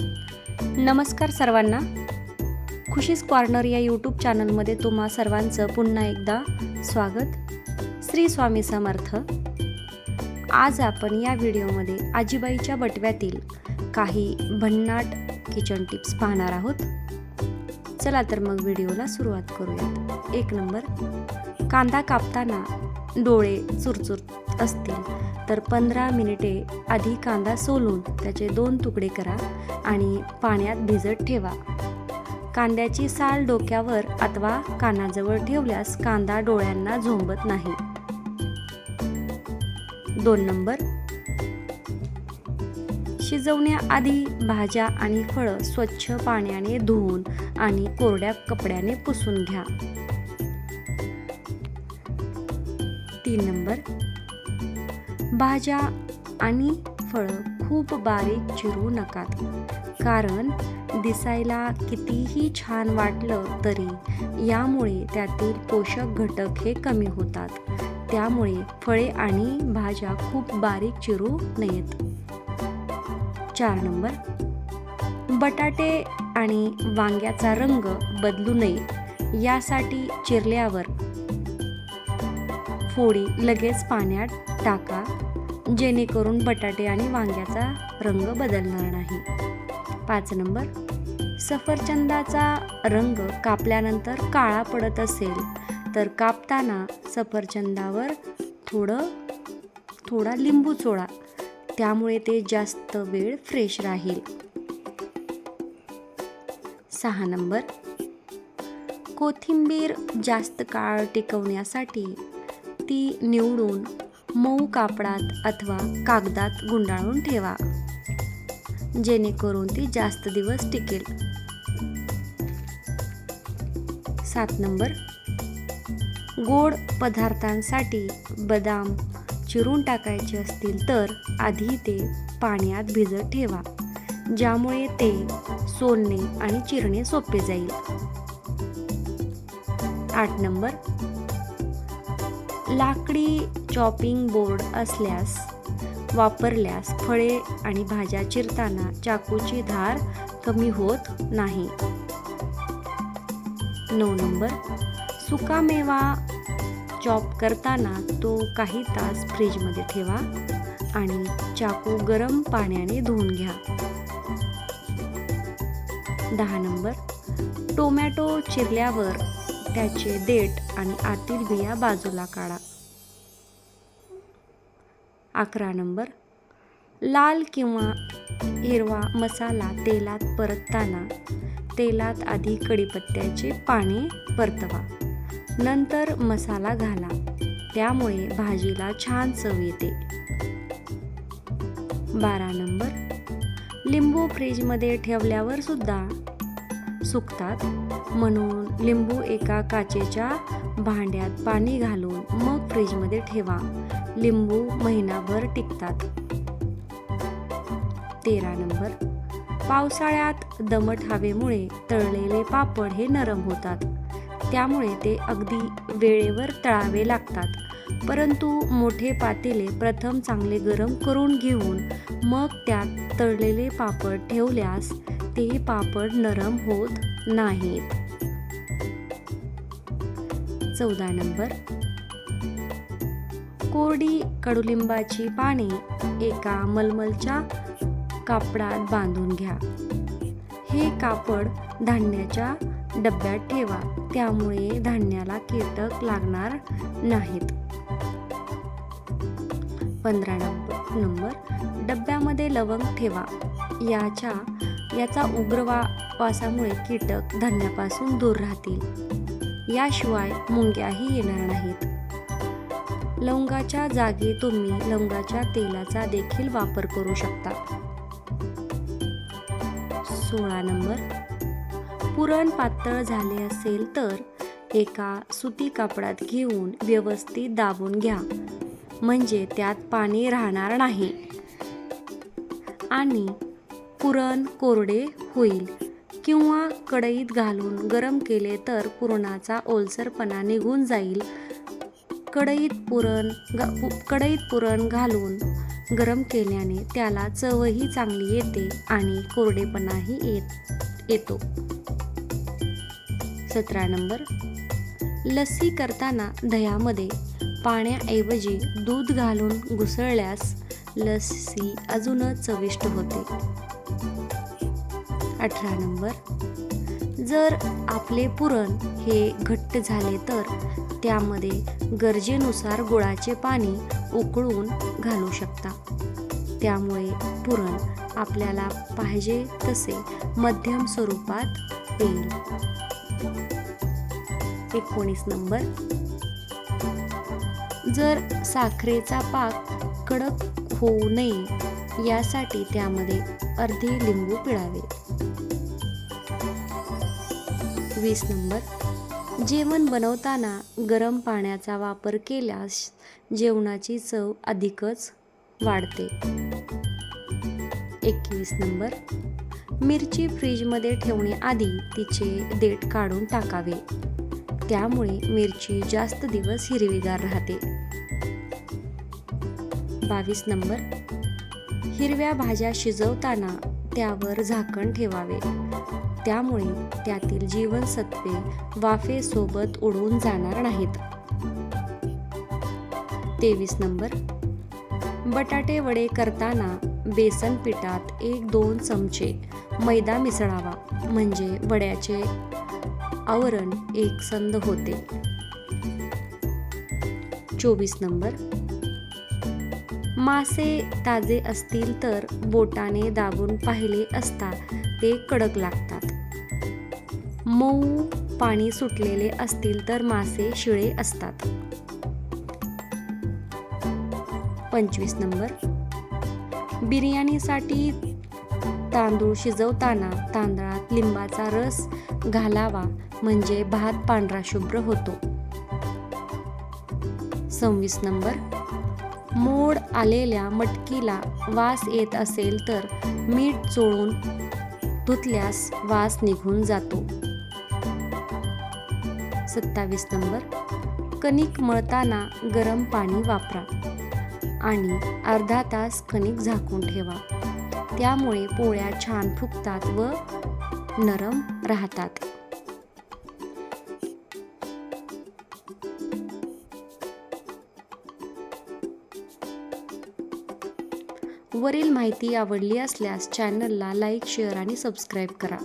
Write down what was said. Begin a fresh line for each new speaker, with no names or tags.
नमस्कार सर्वांना. खुशीस कॉर्नर या यूट्यूब चॅनलमध्ये तुम्हा सर्वांचं पुन्हा एकदा स्वागत. श्री स्वामी समर्थ. आज आपण या व्हिडिओमध्ये आजीबाईच्या बटव्यातील काही भन्नाट किचन टिप्स पाहणार आहोत. चला तर मग व्हिडिओला सुरुवात करूयात. एक नंबर. कांदा कापताना डोळे चुरचुर असतील तर पंधरा मिनिटे आधी कांदा सोलून त्याचे दोन तुकडे करा आणि पाण्यात भिजत ठेवा. कांद्याची साल डोक्यावर अथवा कानाजवळ ठेवल्यास कांदा डोळ्यांना झोंबत नाही. दोन नंबर. शिजवण्याआधी भाज्या आणि फळं स्वच्छ पाण्याने धुवून आणि कोरड्या कपड्याने पुसून घ्या. तीन नंबर. भाज्या आणि फळं खूप बारीक चिरू नकात कारण दिसायला कितीही छान वाटलं तरी यामुळे त्यातील पोषक घटक हे कमी होतात. त्यामुळे फळे आणि भाज्या खूप बारीक चिरू नयेत. चार नंबर. बटाटे आणि वांग्याचा रंग बदलू नये. यासाठी चिरल्यावर फोडी लगेच पाण्यात टाका. जेणेकरून बटाटे आणि वांग्याचा रंग बदलणार नाही. पाच नंबर. सफरचंदाचा रंग कापल्यानंतर काळा पडत असेल तर कापताना सफरचंदावर थोडं थोडा लिंबू चोळा त्यामुळे ते जास्त वेळ फ्रेश राहील. सहा नंबर. कोथिंबीर जास्त काळ टिकवण्यासाठी ती निवडून मऊ कापडात अथवा कागदात गुंडाळून ठेवा. जेणेकरून ती जास्त दिवस टिकेल. सात नंबर. गोड पदार्थांसाठी बदाम चिरून टाकायचे असतील तर आधी ते पाण्यात भिजत ठेवा ज्यामुळे ते सोलणे आणि चिरणे सोपे जाईल. आठ नंबर. लाकडी चॉपिंग बोर्ड असल्यास वापरल्यास फळे आणि भाज्या चिरताना चाकूची धार कमी होत नाही. नऊ नंबर सुकामेवा चॉप करताना तो काही तास फ्रीजमध्ये ठेवा आणि चाकू गरम पाण्याने धुवून घ्या. दहा नंबर टोमॅटो चिरल्यावर त्याचे देठ आणि आतील बिया बाजूला काढा. अकरा नंबर. लाल किंवा हिरवा मसाला तेलात परतताना तेलात आधी कढीपत्त्याचे पाने परतवा. नंतर मसाला घाला. त्यामुळे भाजीला छान चव येते. बारा नंबर. लिंबू फ्रीजमध्ये ठेवल्यावर सुद्धा सुकतात. म्हणून लिंबू एका काचेच्या भांड्यात पाणी घालून मग फ्रीजमध्ये ठेवा. लिंबू महिनाभर टिकतात. तेरा नंबर. पावसाळ्यात दमट हवेमुळे तळलेले पापड हे नरम होतात. त्यामुळे ते अगदी वेळेवर तळावे लागतात. परंतु मोठे पातेले प्रथम चांगले गरम करून घेऊन मग त्यात तळलेले पापड ठेवल्यास ते पापड नरम होत नाहीत. चौदा नंबर. कोरडी कडुलिंबाची पाने एका मलमलच्या कापडात बांधून घ्या. हे कापड धान्याच्या डब्यात ठेवा त्यामुळे धान्याला कीटक लागणार नाहीत. पंधरा नंबर नंबर. डब्यामध्ये लवंग ठेवा. याच्या याचा उग्र वासामुळे कीटक धान्यापासून दूर राहतील. याशिवाय मुंग्याही येणार नाहीत. लवंगाच्या जागी तुम्ही लवंगाच्या तेलाचा देखील वापर करू शकता. सोळा नंबर. पुरण पातळ झाले असेल तर एका सुती कापडात घेऊन व्यवस्थित दाबून घ्या. म्हणजे त्यात पाणी राहणार नाही. आणि पुरण कोरडे होईल. किंवा कढईत घालून गरम केले तर पुरणाचा ओलसरपणा निघून जाईल. कढईत पुरण ग कढईत पुरण घालून गरम केल्याने त्याला चवही चांगली येते आणि कोरडेपणाही येत येतो. सतरा नंबर. लस्सी करताना दह्यामध्ये पाण्याऐवजी दूध घालून घुसळल्यास लस्सी अजूनच चविष्ट होते. अठरा नंबर. जर आपले पुरण हे घट्ट झाले तर त्यामध्ये गरजेनुसार गुळाचे पाणी उकळून घालू शकता. त्यामुळे पुरण आपल्याला पाहिजे तसे मध्यम स्वरूपात येईल. एकोणीस नंबर. जर साखरेचा पाक कडक होऊ नये यासाठी त्यामध्ये अर्धे लिंबू पिळावे. वीस नंबर. जेवण बनवताना गरम पाण्याचा वापर केल्यास जेवणाची चव अधिकच वाढते. एकवीस नंबर. मिरची फ्रीजमध्ये ठेवण्याआधी तिचे देठ काढून टाकावे. त्यामुळे मिरची जास्त दिवस हिरवीगार राहते. बावीस नंबर. हिरव्या भाज्या शिजवताना त्यावर झाकण ठेवावे. त्यामुळे त्यातील जीवनसत्वे वाफेसोबत उडून जाणार नाहीत. तेवीस नंबर. बटाटे वडे करताना बेसन पिठात एक दोन चमचे मैदा मिसळावा. म्हणजे वड्याचे आवरण एकसंध होते. चोवीस नंबर. मासे ताजे असतील तर बोटाने दाबून पाहिले असता ते कडक लागतात. मऊ पाणी सुटलेले असतील तर मासे शिळे असतात. पंचवीस नंबर. बिर्याणीसाठी तांदूळ शिजवताना तांदळात लिंबाचा रस घालावा म्हणजे भात पांढरा शुभ्र होतो. सव्वीस नंबर. मोड आलेल्या मटकीला वास येत असेल तर मीठ चोळून धुतल्यास वास निघून जातो. सत्तावीस नंबर. कणिक मळताना गरम पाणी वापरा आणि अर्धा तास कणिक झाकून ठेवा. त्यामुळे पोळ्या छान फुगतात व नरम राहतात. वरील माहिती आवडली असल्यास चॅनलला लाईक शेअर आणि सबस्क्राईब करा.